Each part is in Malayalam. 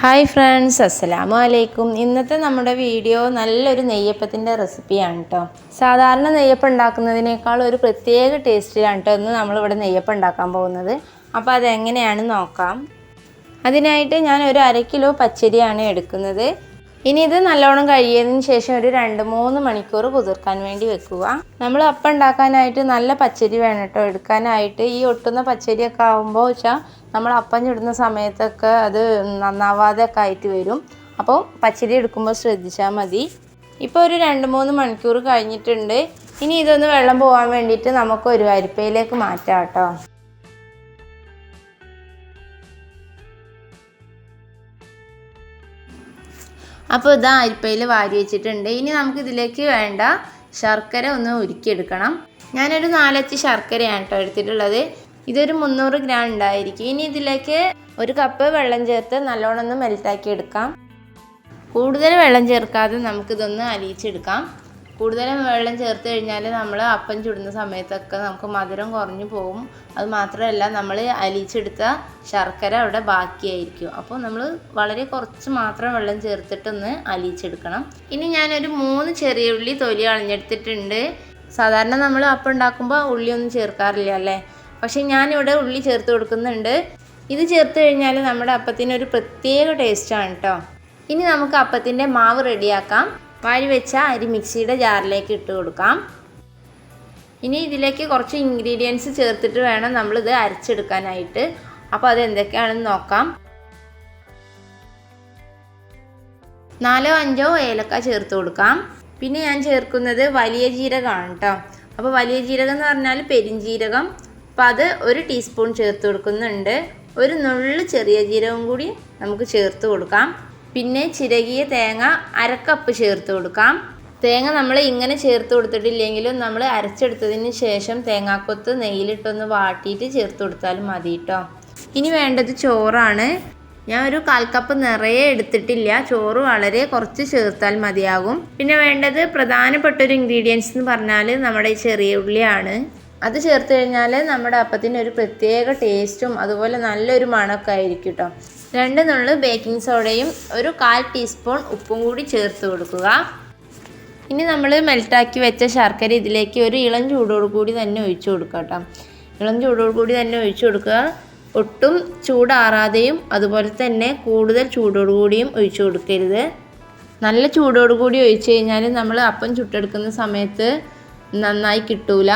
ഹായ് ഫ്രണ്ട്സ് അസ്സലാമു അലൈക്കും ഇന്നത്തെ നമ്മുടെ വീഡിയോ നല്ലൊരു നെയ്യപ്പത്തിന്റെ റെസിപ്പിയാണ് കേട്ടോ സാധാരണ നെയ്യപ്പം ഉണ്ടാക്കുന്നതിനേക്കാൾ ഒരു പ്രത്യേക ടേസ്റ്റിലാണ് കേട്ടോ ഇന്ന് നമ്മളിവിടെ നെയ്യപ്പം ഉണ്ടാക്കാൻ പോകുന്നത്. അപ്പോൾ അതെങ്ങനെയാണ് നോക്കാം. അതിനായിട്ട് ഞാൻ ഒരു അര കിലോ പച്ചരിയാണ് എടുക്കുന്നത്. ഇനി ഇത് നല്ലോണം കഴിയതിന് ശേഷം ഒരു രണ്ട് മൂന്ന് മണിക്കൂർ കുതിർക്കാൻ വേണ്ടി വെക്കുക. നമ്മൾ അപ്പം ഉണ്ടാക്കാനായിട്ട് നല്ല പച്ചരി വേണം കേട്ടോ. എടുക്കാനായിട്ട് ഈ ഒട്ടുന്ന പച്ചരിയൊക്കെ ആകുമ്പോൾ വെച്ചാൽ നമ്മൾ അപ്പം ചുടുന്ന സമയത്തൊക്കെ അത് നന്നാവാതെ ഒക്കെ ആയിട്ട് വരും. അപ്പോൾ പച്ചരി എടുക്കുമ്പോൾ ശ്രദ്ധിച്ചാൽ മതി. ഇപ്പോൾ ഒരു രണ്ട് മൂന്ന് മണിക്കൂർ കഴിഞ്ഞിട്ടുണ്ട്. ഇനി ഇതൊന്ന് വെള്ളം പോകാൻ വേണ്ടിയിട്ട് നമുക്ക് ഒരു അരിപ്പയിലേക്ക് മാറ്റാം കേട്ടോ. അപ്പോൾ ഇതാ അരിപ്പയിൽ വാരി വെച്ചിട്ടുണ്ട്. ഇനി നമുക്ക് ഇതിലേക്ക് വേണ്ട ശർക്കര ഒന്ന് ഉരുക്കിയെടുക്കണം. ഞാനൊരു നാലച്ച് ശർക്കരയാണ് കേട്ടോ എടുത്തിട്ടുള്ളത്. ഇതൊരു മുന്നൂറ് ഗ്രാം ഉണ്ടായിരിക്കും. ഇനി ഇതിലേക്ക് ഒരു കപ്പ് വെള്ളം ചേർത്ത് നല്ലോണം ഒന്ന് മെൽറ്റാക്കി എടുക്കാം. കൂടുതൽ വെള്ളം ചേർക്കാതെ നമുക്കിതൊന്ന് അലിയിച്ചെടുക്കാം. കൂടുതൽ വെള്ളം ചേർത്ത് കഴിഞ്ഞാൽ നമ്മൾ അപ്പം ചുടുന്ന സമയത്തൊക്കെ നമുക്ക് മധുരം കുറഞ്ഞു പോകും അത് മാത്രമല്ല നമ്മൾ അലിച്ചെടുത്ത ശർക്കര അവിടെ ബാക്കിയായിരിക്കും. അപ്പോൾ നമ്മൾ വളരെ കുറച്ച് മാത്രം വെള്ളം ചേർത്തിട്ടൊന്ന് അലിയിച്ചെടുക്കണം. ഇനി ഞാനൊരു മൂന്ന് ചെറിയ ഉള്ളി തൊലി അളഞ്ഞെടുത്തിട്ടുണ്ട് സാധാരണ നമ്മൾ അപ്പം ഉണ്ടാക്കുമ്പോൾ ഉള്ളിയൊന്നും ചേർക്കാറില്ല അല്ലേ? പക്ഷേ ഞാനിവിടെ ഉള്ളി ചേർത്ത് കൊടുക്കുന്നുണ്ട്. ഇത് ചേർത്ത് കഴിഞ്ഞാൽ നമ്മുടെ അപ്പത്തിന് ഒരു പ്രത്യേക ടേസ്റ്റാണ് കേട്ടോ ഇനി നമുക്ക് അപ്പത്തിന്റെ മാവ് റെഡിയാക്കാം. വാരി വെച്ച അരി മിക്സിയുടെ ജാറിലേക്ക് ഇട്ട് കൊടുക്കാം. ഇനി ഇതിലേക്ക് കുറച്ച് ഇൻഗ്രീഡിയൻസ് ചേർത്തിട്ട് വേണം നമ്മളിത് അരച്ചെടുക്കാനായിട്ട്. അപ്പോൾ അത് എന്തൊക്കെയാണെന്ന് നോക്കാം. നാലോ അഞ്ചോ ഏലക്ക ചേർത്ത് കൊടുക്കാം. പിന്നെ ഞാൻ ചേർക്കുന്നത് വലിയ ജീരകമാണ് കേട്ടോ അപ്പോൾ വലിയ ജീരകം എന്ന് പറഞ്ഞാൽ പെരിഞ്ജീരകം അപ്പോൾ അത് ഒരു ടീസ്പൂൺ ചേർത്ത് കൊടുക്കുന്നുണ്ട്. ഒരു നുള്ളു ചെറിയ ജീരകം കൂടി നമുക്ക് ചേർത്ത് കൊടുക്കാം. പിന്നെ ചിരകിയ തേങ്ങ അരക്കപ്പ് ചേർത്ത് കൊടുക്കാം. തേങ്ങ നമ്മൾ ഇങ്ങനെ ചേർത്ത് കൊടുത്തിട്ടില്ലെങ്കിലും നമ്മൾ അരച്ചെടുത്തതിന് ശേഷം തേങ്ങാക്കൊത്ത് നെയ്യിലിട്ടൊന്ന് വാട്ടിയിട്ട് ചേർത്ത് കൊടുത്താലും മതി കേട്ടോ ഇനി വേണ്ടത് ചോറാണ്. ഞാൻ ഒരു കാൽ കപ്പ് നിറയെ എടുത്തിട്ടില്ല. ചോറ് വളരെ കുറച്ച് ചേർത്താൽ മതിയാകും. പിന്നെ വേണ്ടത് പ്രധാനപ്പെട്ട ഒരു ഇൻഗ്രീഡിയൻസ് എന്ന് പറഞ്ഞാൽ നമ്മുടെ ചെറിയ ഉള്ളിയാണ്. അത് ചേർത്ത് കഴിഞ്ഞാൽ നമ്മുടെ അപ്പത്തിന് ഒരു പ്രത്യേക ടേസ്റ്റും അതുപോലെ നല്ലൊരു മണമൊക്കെ ആയിരിക്കും കേട്ടോ രണ്ട് നുള്ളു ബേക്കിംഗ് സോഡയും ഒരു കാൽ ടീസ്പൂൺ ഉപ്പും കൂടി ചേർത്ത് കൊടുക്കുക. ഇനി നമ്മൾ മെൽട്ടാക്കി വെച്ച ശർക്കര ഇതിലേക്ക് ഒരു ഇളം ചൂടോട് കൂടി തന്നെ ഒഴിച്ചു കൊടുക്കുക കേട്ടോ ഇളം ചൂടോട് കൂടി തന്നെ ഒഴിച്ചു കൊടുക്കുക. ഒട്ടും ചൂടാറാതെയും അതുപോലെ തന്നെ കൂടുതൽ ചൂടോട് കൂടിയും ഒഴിച്ചു കൊടുക്കരുത്. നല്ല ചൂടോട് കൂടി ഒഴിച്ചു കഴിഞ്ഞാൽ നമ്മൾ അപ്പം ചുട്ടെടുക്കുന്ന സമയത്ത് നന്നായി കിട്ടൂല.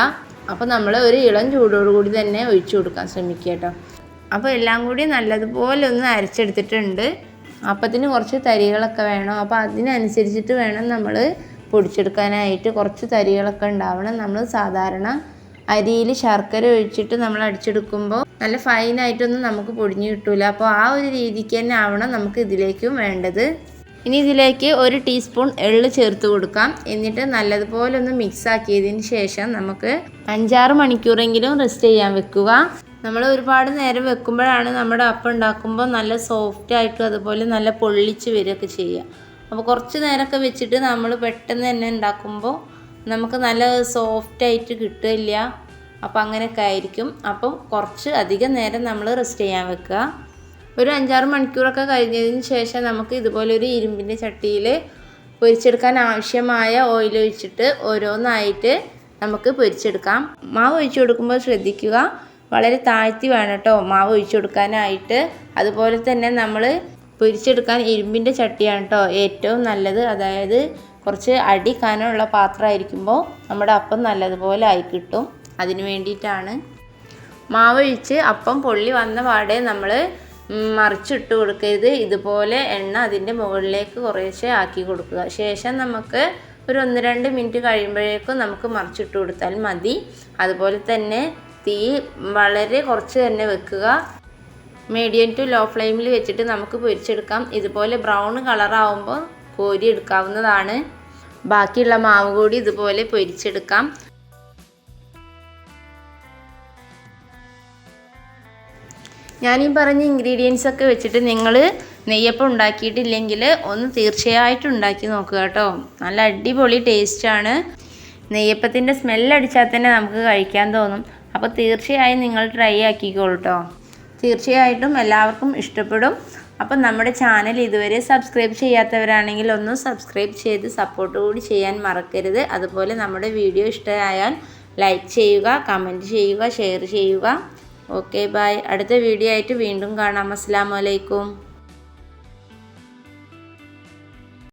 അപ്പോൾ നമ്മൾ ഒരു ഇളം ചൂടോടുകൂടി തന്നെ ഒഴിച്ചു കൊടുക്കാൻ ശ്രമിക്കുക കേട്ടോ. അപ്പോൾ എല്ലാം കൂടി നല്ലതുപോലെ ഒന്ന് അരച്ചെടുത്തിട്ടുണ്ട്. അപ്പത്തിന് കുറച്ച് തരികളൊക്കെ വേണം. അപ്പോൾ അതിനനുസരിച്ചിട്ട് വേണം നമ്മൾ പൊടിച്ചെടുക്കാനായിട്ട് കുറച്ച് തരികളൊക്കെ ഉണ്ടാവണം. നമ്മൾ സാധാരണ അരിയിൽ ശർക്കര ഒഴിച്ചിട്ട് നമ്മൾ അടിച്ചെടുക്കുമ്പോൾ നല്ല ഫൈനായിട്ടൊന്നും നമുക്ക് പൊടിഞ്ഞു കിട്ടില്ല അപ്പോൾ ആ ഒരു രീതിക്ക് തന്നെ ആവണം നമുക്ക് ഇതിലേക്കും വേണ്ടത്. ഇനി ഇതിലേക്ക് ഒരു ടീസ്പൂൺ എള്ള് ചേർത്ത് കൊടുക്കാം. എന്നിട്ട് നല്ലതുപോലെ ഒന്ന് മിക്സ് ആക്കിയതിന് ശേഷം നമുക്ക് അഞ്ചാറ് മണിക്കൂറെങ്കിലും റെസ്റ്റ് ചെയ്യാൻ വെക്കുക. നമ്മൾ ഒരുപാട് നേരം വെക്കുമ്പോഴാണ് നമ്മുടെ അപ്പം ഉണ്ടാക്കുമ്പോൾ നല്ല സോഫ്റ്റ് ആയിട്ടും അതുപോലെ നല്ല പൊള്ളിച്ച് വരികയൊക്കെ ചെയ്യുക. അപ്പോൾ കുറച്ച് നേരമൊക്കെ വെച്ചിട്ട് നമ്മൾ പെട്ടെന്ന് തന്നെ ഉണ്ടാക്കുമ്പോൾ നമുക്ക് നല്ല സോഫ്റ്റ് ആയിട്ട് കിട്ടില്ല അപ്പോൾ അങ്ങനെയൊക്കെ ആയിരിക്കും. അപ്പം കുറച്ച് അധികം നേരം നമ്മൾ റെസ്റ്റ് ചെയ്യാൻ വെക്കുക. ഒരു അഞ്ചാറ് മണിക്കൂറൊക്കെ കഴിഞ്ഞതിന് ശേഷം നമുക്ക് ഇതുപോലെ ഒരു ഇരുമ്പിന്റെ ചട്ടിയിൽ പൊരിച്ചെടുക്കാൻ ആവശ്യമായ ഓയിൽ ഒഴിച്ചിട്ട് ഓരോന്നായിട്ട് നമുക്ക് പൊരിച്ചെടുക്കാം. മാവ് ഒഴിച്ചു കൊടുക്കുമ്പോൾ ശ്രദ്ധിക്കുക വളരെ താഴ്ത്തി വേണം കേട്ടോ മാവ് ഒഴിച്ചു കൊടുക്കാനായിട്ട്. അതുപോലെ തന്നെ നമ്മൾ പൊരിച്ചെടുക്കാൻ ഇരുമ്പിന്റെ ചട്ടിയാണ് കേട്ടോ ഏറ്റവും നല്ലത്. അതായത് കുറച്ച് അടി കനമുള്ള പാത്രമായിരിക്കുമ്പോൾ നമ്മുടെ അപ്പം നല്ലതുപോലെ ആയി കിട്ടും. അതിന് വേണ്ടിയിട്ടാണ്. മാവ് ഒഴിച്ച് അപ്പം പൊള്ളി വന്ന പാടെ നമ്മൾ മറിച്ചിട്ട് കൊടുക്കരുത്. ഇതുപോലെ എണ്ണ അതിന്റെ മുകളിലേക്ക് കുറേശ്ശെ ആക്കി കൊടുക്കുക. ശേഷം നമുക്ക് ഒരു ഒന്ന് രണ്ട് മിനിറ്റ് കഴിയുമ്പോഴേക്കും നമുക്ക് മറിച്ചിട്ട് കൊടുത്താൽ മതി. അതുപോലെ തന്നെ തീ വളരെ കുറച്ച് തന്നെ വെക്കുക. മീഡിയം ടു ലോ ഫ്ലെയിമിൽ വെച്ചിട്ട് നമുക്ക് പൊരിച്ചെടുക്കാം. ഇതുപോലെ ബ്രൗൺ കളറാവുമ്പോൾ കോരി എടുക്കാവുന്നതാണ്. ബാക്കിയുള്ള മാവ് കൂടി ഇതുപോലെ പൊരിച്ചെടുക്കാം. ഈ പറഞ്ഞ ഇൻഗ്രീഡിയൻസ് ഒക്കെ വെച്ചിട്ട് നിങ്ങൾ നെയ്യപ്പം ഉണ്ടാക്കിയിട്ടില്ലെങ്കിൽ ഒന്ന് തീർച്ചയായിട്ടും ഉണ്ടാക്കി നോക്കുക കേട്ടോ. നല്ല അടിപൊളി ടേസ്റ്റാണ് നെയ്യപ്പത്തിന്റെ സ്മെല്ലടിച്ചാൽ തന്നെ നമുക്ക് കഴിക്കാൻ തോന്നും. അപ്പോൾ തീർച്ചയായും നിങ്ങൾ ട്രൈ ആക്കിക്കോളൂ കേട്ടോ തീർച്ചയായിട്ടും എല്ലാവർക്കും ഇഷ്ടപ്പെടും. അപ്പം നമ്മുടെ ചാനൽ ഇതുവരെ സബ്സ്ക്രൈബ് ചെയ്യാത്തവരാണെങ്കിൽ ഒന്ന് സബ്സ്ക്രൈബ് ചെയ്ത് സപ്പോർട്ട് കൂടി ചെയ്യാൻ മറക്കരുത്. അതുപോലെ നമ്മുടെ വീഡിയോ ഇഷ്ടമായാൽ ലൈക്ക് ചെയ്യുക കമന്റ് ചെയ്യുക ഷെയർ ചെയ്യുക. ഓക്കെ ബായ് അടുത്ത വീഡിയോ ആയിട്ട് വീണ്ടും കാണാം. അസ്സാം വലൈക്കും